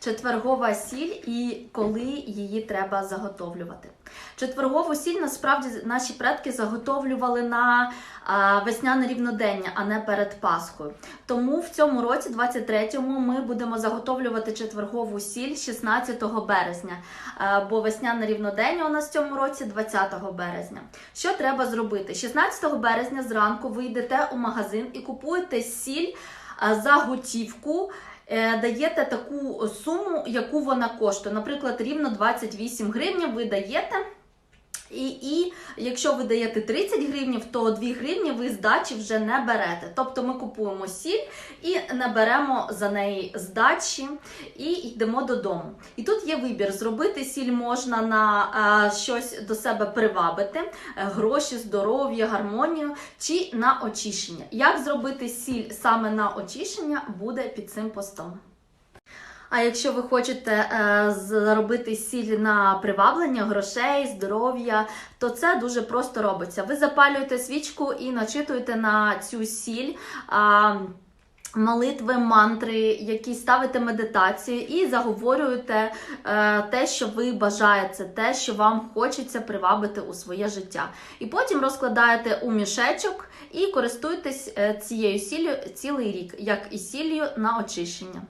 Четвергова сіль і коли її треба заготовлювати. Четвергову сіль насправді наші предки заготовлювали на весняне рівнодення, а не перед Пасхою. Тому в цьому році, 23-му, ми будемо заготовлювати четвергову сіль 16 березня, бо весняне рівнодення у нас в цьому році 20 березня. Що треба зробити? 16 березня зранку ви йдете у магазин і купуєте сіль за готівку. Е, Даєте таку суму, яку вона коштує. Наприклад, рівно 28 гривень ви даєте. І, і якщо ви даєте 30 гривнів, то 2 гривні ви здачі вже не берете. Тобто ми купуємо сіль і не беремо за неї здачі і йдемо додому. І тут є вибір: зробити сіль можна на е, щось до себе привабити, е, гроші, здоров'я, гармонію чи на очищення. Як зробити сіль саме на очищення, буде під цим постом. А якщо ви хочете е, заробити сіль на приваблення грошей, здоров'я, то це дуже просто робиться. Ви запалюєте свічку і начитуєте на цю сіль. Молитви, мантри, які ставите медитацію, і заговорюєте е, те, що ви бажаєте, те, що вам хочеться привабити у своє життя. І потім розкладаєте у мішечок і користуєтесь е, цією сіллю цілий рік, як і сіллю на очищення.